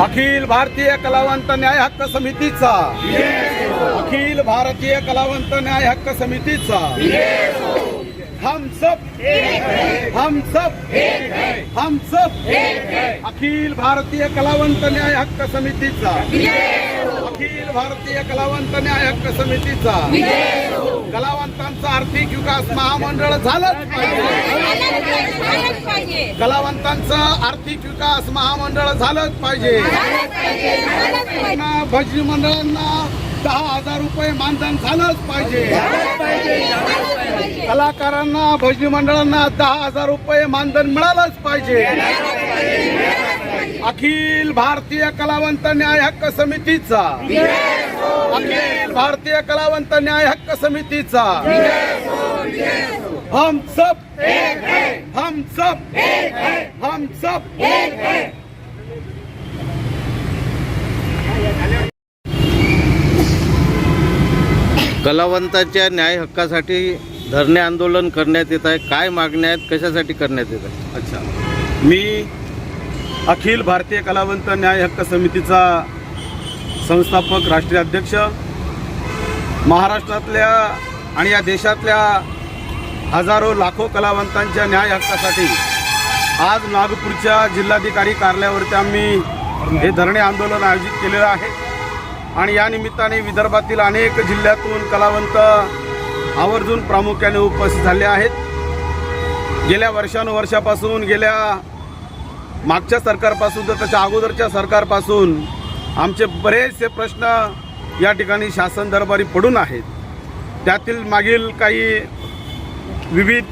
अखिल भारतीय कलावंत न्याय हक्क समितीचा. अखिल भारतीय कलावंत न्याय हक्क समितीचा. हम सब हम सब हम सब अखिल भारतीय कलावंत न्याय हक्क समितीचा. अखिल भारतीय कलावंत न्याय हक्क समितीचा. कलावंतांचा आर्थिक विकास महामंडळ झालंच पाहिजे. कलावंतांचा आर्थिक विकास महामंडळ झालंच पाहिजे. भजनी मंडळांना दहा हजार रुपये मानधन झालंच पाहिजे. कलाकारांना भजनी मंडळांना दहा हजार रुपये मानधन मिळालंच पाहिजे. अखिल भारतीय कलावंत न्याय हक्क समितीचा. अखिल भारतीय कलावंत न्याय हक्क समितीचा. हम सब हम सब हम सब कलावंतांच्या न्याय हक्कासाठी धरणे आंदोलन करण्यात येत आहे. काय मागण्या आहेत? कशासाठी करण्यात येत आहे अच्छा. मी अखिल भारतीय कलावंत न्याय हक्क समितीचा संस्थापक राष्ट्रीय अध्यक्ष महाराष्ट्रातल्या आणि या देशातल्या हजारो लाखो कलावंतांच्या न्याय हक्कासाठी आज नागपूरच्या जिल्हाधिकारी कार्यालयावरती आम्ही हे धरणे आंदोलन आयोजित केलेलं आहे. आणि या निमित्ताने विदर्भातील अनेक जिल्ह्यातून कलावंत आवर्जून प्रामुख्याने उपस्थित झाले आहेत. गेल्या वर्षानुवर्षापासून गेल्या मागच्या सरकारपासून तर त्याच्या अगोदरच्या सरकारपासून आमचे बरेचसे प्रश्न या ठिकाणी शासन दरबारी पडून आहेत. त्यातील मागील काही विविध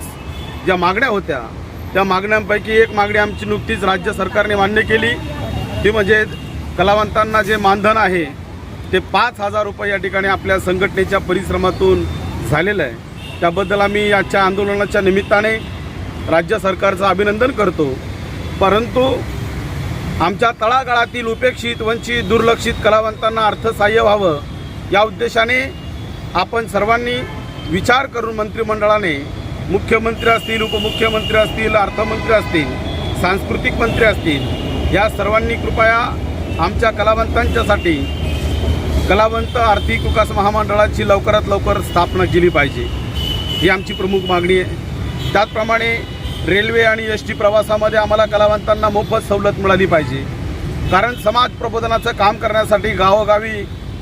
ज्या मागण्या होत्या त्या मागण्यांपैकी एक मागणी आमची नुकतीच राज्य सरकारने मान्य केली. ती म्हणजे कलावंतांना जे मानधन आहे ते पाच हजार रुपये या ठिकाणी आपल्या संघटनेच्या परिश्रमातून झालेलं आहे. त्याबद्दल आम्ही आजच्या आंदोलनाच्या निमित्ताने राज्य सरकारचं अभिनंदन करतो. परंतु आमच्या तळागाळातील उपेक्षित वंचित दुर्लक्षित कलावंतांना अर्थसहाय्य व्हावं या उद्देशाने आपण सर्वांनी विचार करून मंत्रिमंडळाने मुख्यमंत्री असतील उपमुख्यमंत्री असतील अर्थमंत्री असतील सांस्कृतिक मंत्री असतील या सर्वांनी कृपया आमच्या कलावंतांच्यासाठी कलावंत आर्थिक विकास महामंडळाची लवकरात लवकर स्थापना केली पाहिजे. ही आमची प्रमुख मागणी आहे. त्याचप्रमाणे रेल्वे आणि एस टी प्रवासामध्ये आम्हाला कलावंतांना मोफत सवलत मिळाली पाहिजे. कारण समाज प्रबोधनाचं काम करण्यासाठी गावोगावी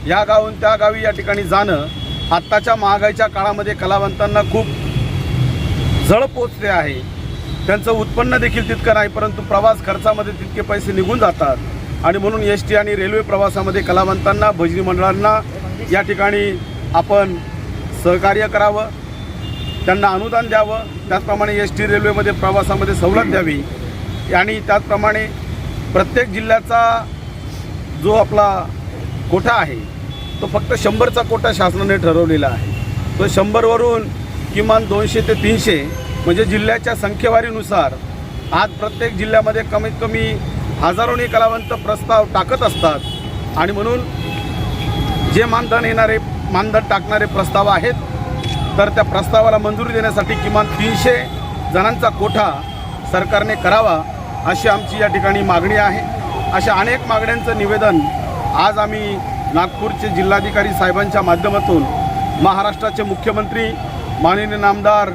या गावून त्या गावी या ठिकाणी जाणं आत्ताच्या महागाईच्या काळामध्ये कलावंतांना खूप जळ पोचते आहे. त्यांचं उत्पन्न देखील तितकं नाही परंतु प्रवास खर्चामध्ये तितके पैसे निघून जातात. आणि म्हणून एस टी आणि रेल्वे प्रवासामध्ये कलावंतांना भजनी मंडळांना या ठिकाणी आपण सहकार्य करावं. त्यांना अनुदान द्यावं त्याचप्रमाणे एस टी रेल्वेमध्ये प्रवासामध्ये सवलत द्यावी. आणि त्याचप्रमाणे प्रत्येक जिल्ह्याचा जो आपला कोठा आहे तो फक्त शंभरचा कोटा शासनाने ठरवलेला आहे. तो शंभरवरून किमान दोनशे ते तीनशे म्हणजे जिल्ह्याच्या संख्येवारीनुसार आज प्रत्येक जिल्ह्यामध्ये कमीत कमी हजारोनी कलावंत प्रस्ताव टाकत असतात. आणि म्हणून जे मानधन येणारे मानधन टाकणारे प्रस्ताव आहेत तर त्या प्रस्तावाला मंजुरी देण्यासाठी किमान तीनशे जणांचा कोठा सरकारने करावा अशी आमची या ठिकाणी मागणी आहे. अशा अनेक मागण्यांचं निवेदन आज आम्ही नागपूरचे जिल्हाधिकारी साहेबांच्या माध्यमातून महाराष्ट्राचे मुख्यमंत्री माननीय नामदार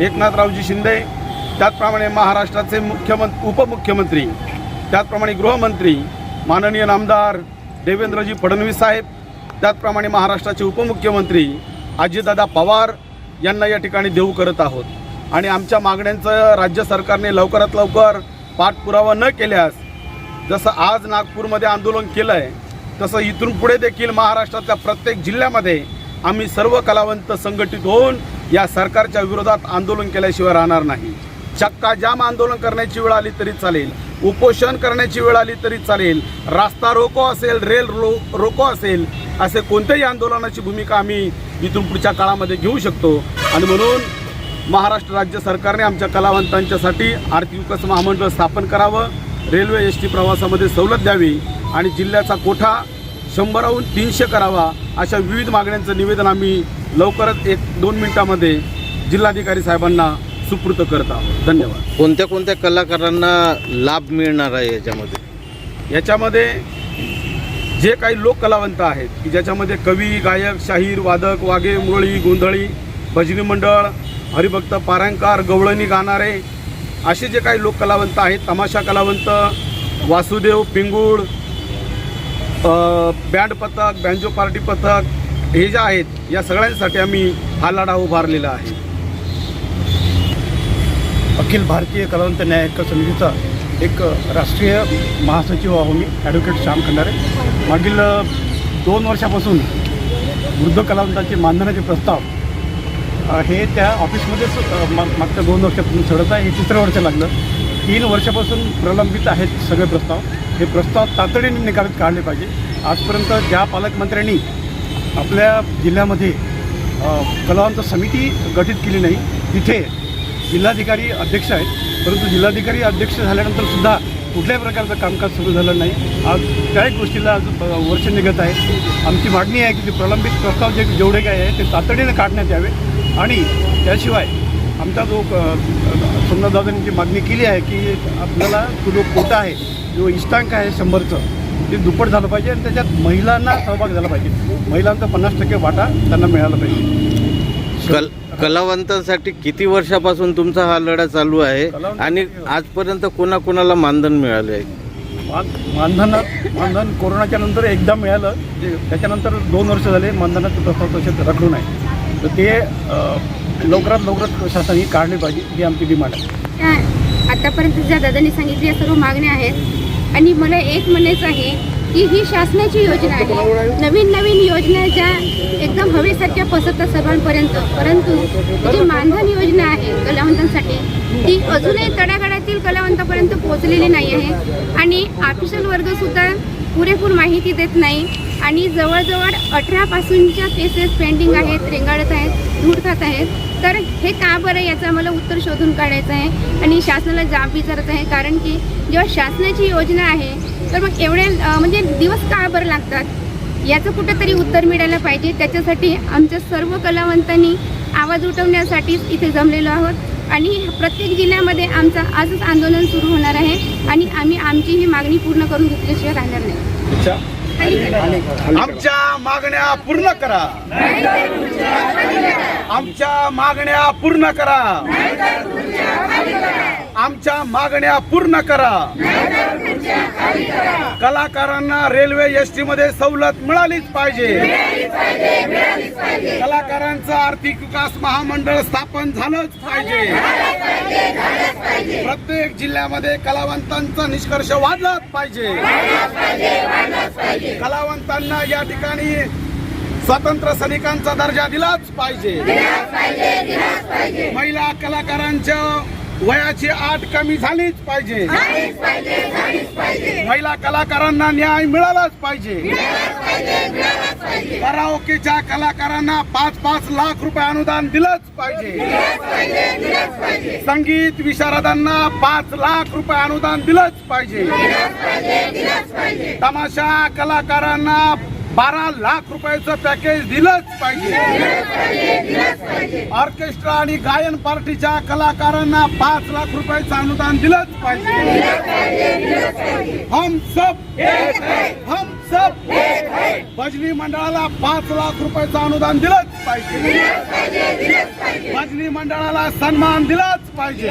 एकनाथरावजी शिंदे त्याचप्रमाणे महाराष्ट्राचे मुख्यमंत्री उपमुख्यमंत्री त्याचप्रमाणे गृहमंत्री माननीय नामदार देवेंद्रजी फडणवीस साहेब त्याचप्रमाणे महाराष्ट्राचे उपमुख्यमंत्री अजितदादा पवार यांना या ठिकाणी देऊ करत आहोत. आणि आमच्या मागण्यांचं राज्य सरकारने लवकरात लवकर पाठपुरावा न केल्यास जसं आज नागपूरमध्ये आंदोलन केलं आहे तसं इथून पुढे देखील महाराष्ट्रातल्या प्रत्येक जिल्ह्यामध्ये आम्ही सर्व कलावंत संघटित होऊन या सरकारच्या विरोधात आंदोलन केल्याशिवाय राहणार नाही. चक्का जाम आंदोलन करण्याची वेळ आली तरी चालेल. उपोषण करण्याची वेळ आली तरी चालेल. रास्ता रोको असेल रेल रो रोको असेल असे कोणत्याही आंदोलनाची भूमिका आम्ही इथून पुढच्या काळामध्ये घेऊ शकतो. आणि म्हणून महाराष्ट्र राज्य सरकारने आमच्या कलावंतांच्यासाठी आर्थिक विकास महामंडळ स्थापन करावं रेल्वे एस टी प्रवासामध्ये सवलत द्यावी आणि जिल्ह्याचा कोठा शंभराहून तीनशे करावा अशा विविध मागण्यांचं निवेदन आम्ही लवकरच एक दोन मिनिटामध्ये जिल्हाधिकारी साहेबांना सुपूर्त करत आहोत. धन्यवाद. कोणत्या कोणत्या कलाकारांना लाभ मिळणार आहे याच्यामध्ये? याच्यामध्ये जे काही लोक कलावंत आहेत की ज्याच्यामध्ये कवी गायक शाहीर वादक वाघे मुरळी गोंधळी भजनी मंडळ हरिभक्त पारायणकार गवळणी गाणारे असे जे काही लोक कलावंत आहेत तमाशा कलावंत वासुदेव पिंगूळ अ, बँड पथक बँजो पार्टी पथक हे जे आहेत या सगळ्यांसाठी आम्ही हा लढा उभारलेला आहे. अखिल भारतीय कलावंत न्याय हक्क समितीचा एक राष्ट्रीय महासचिव आहो मी ॲडव्होकेट श्याम खंडारे. मागील दोन वर्षापासून वृद्ध कलावंतांचे मानधनाचे प्रस्ताव हे त्या ऑफिसमध्येच मा- मागच्या दोन वर्षापासून चढत आहे. हे तिसरं वर्ष लागलं. तीन वर्षापासून प्रलंबित आहेत सगळे प्रस्ताव. हे प्रस्ताव तातडीने निकालात काढले पाहिजे. आजपर्यंत ज्या पालकमंत्र्यांनी आपल्या जिल्ह्यामध्ये कलावंत समिती गठीत केली नाही तिथे जिल्हाधिकारी अध्यक्ष आहेत परंतु जिल्हाधिकारी अध्यक्ष झाल्यानंतर सुद्धा कुठल्याही प्रकारचं कामकाज सुरू झालं नाही. आज त्याही गोष्टीला आज वर्ष निघत आहे. आमची मागणी आहे की ते प्रलंबित प्रस्ताव जे जेवढे काय आहे ते तातडीने काढण्यात यावे. आणि त्याशिवाय आमचा जो सोमनाथदादांनी जी मागणी केली आहे की आपल्याला तो जो कोटा आहे जो इष्टांक आहे शंभरचं ते दुप्पट झालं पाहिजे आणि त्याच्यात महिलांना सहभाग झाला पाहिजे. महिलांचा पन्नास टक्के वाटा त्यांना मिळाला पाहिजे. कल कलावंतांसाठी किती वर्षापासून तुमचा हा लढा चालू आहे? कलावंत- आणि आजपर्यंत कोणाकोणाला मानधन मिळाले आहे? मान- मानधनात मानधन कोरोनाच्या नंतर एकदा मिळालं. जे त्याच्यानंतर दोन वर्ष झाले मानधनाचे प्रस्ताव तसेच रखडून आहे. तर ते अ, लवकरात लवकरात शासनाने काढले पाहिजे ही आमची डिमांड आहे. आतापर्यंत ज्या दादांनी सांगितल्या सर्व मागण्या आहेत. आणि मला एक म्हणायचं आहे की ही शासनाची योजना आहे. नवीन नवीन योजना ज्या एकदम हवेसारख्या पसरतात सर्वांपर्यंत. परंतु जी मानधन योजना आहे कलावंतांसाठी ती अजूनही तडागडातील कलावंतापर्यंत पोहोचलेली नाही आहे. आणि ऑफिशियल वर्गसुद्धा पुरेपूर माहिती देत नाही. आणि जवळजवळ अठरापासूनच्या केसेस पेंडिंग आहेत रेंगाळत आहेत धूळ खात आहेत. तर हे का बरं याचं मला उत्तर शोधून काढायचं आहे? आणि शासनाला जाब विचारायचं आहे? कारण की जेव्हा शासनाची योजना आहे तर मग एवढे म्हणजे दिवस का बरं लागतात? याचं कुठेतरी उत्तर मिळायला पाहिजे. त्याच्यासाठी आमच्या सर्व कलावंतांनी आवाज उठवण्यासाठीच इथे जमलेलो आहोत. आणि प्रत्येक जिल्ह्यामध्ये आमचं आजच आंदोलन सुरू होणार आहे. आणि आम्ही आमची ही मागणी पूर्ण करून घेतल्याशिवाय राहणार नाही. आमच्या मागण्या पूर्ण करा. आमच्या मागण्या पूर्ण करा. आमच्या मागण्या पूर्ण करा. कलाकारांना रेल्वे एस टी मध्ये सवलत मिळालीच पाहिजे. कलाकारांचं आर्थिक विकास महामंडळ स्थापन झालंच पाहिजे. प्रत्येक जिल्ह्यामध्ये कलावंतांचा निष्कर्ष वाढलाच पाहिजे. कलावंतांना या ठिकाणी स्वातंत्र्य सैनिकांचा दर्जा दिलाच पाहिजे. महिला कलाकारांच्या वयाची आट कमी झालीच पाहिजे. महिला कलाकारांना न्याय मिळालाच पाहिजे. कराओकेच्या कलाकारांना पाच पाच लाख रुपये अनुदान दिलंच पाहिजे. संगीत विशारदांना पाच लाख रुपये अनुदान दिलंच पाहिजे. तमाशा कलाकारांना बारा लाख रुपयाचं पॅकेज दिलंच पाहिजे. ऑर्केस्ट्रा आणि गायन पार्टीच्या कलाकारांना पाच लाख रुपयाचं अनुदान दिलंच पाहिजे. हम सब हम सब भजनी मंडळाला पाच लाख रुपयाचं अनुदान दिलंच पाहिजे. भजनी मंडळाला सन्मान दिलाच पाहिजे.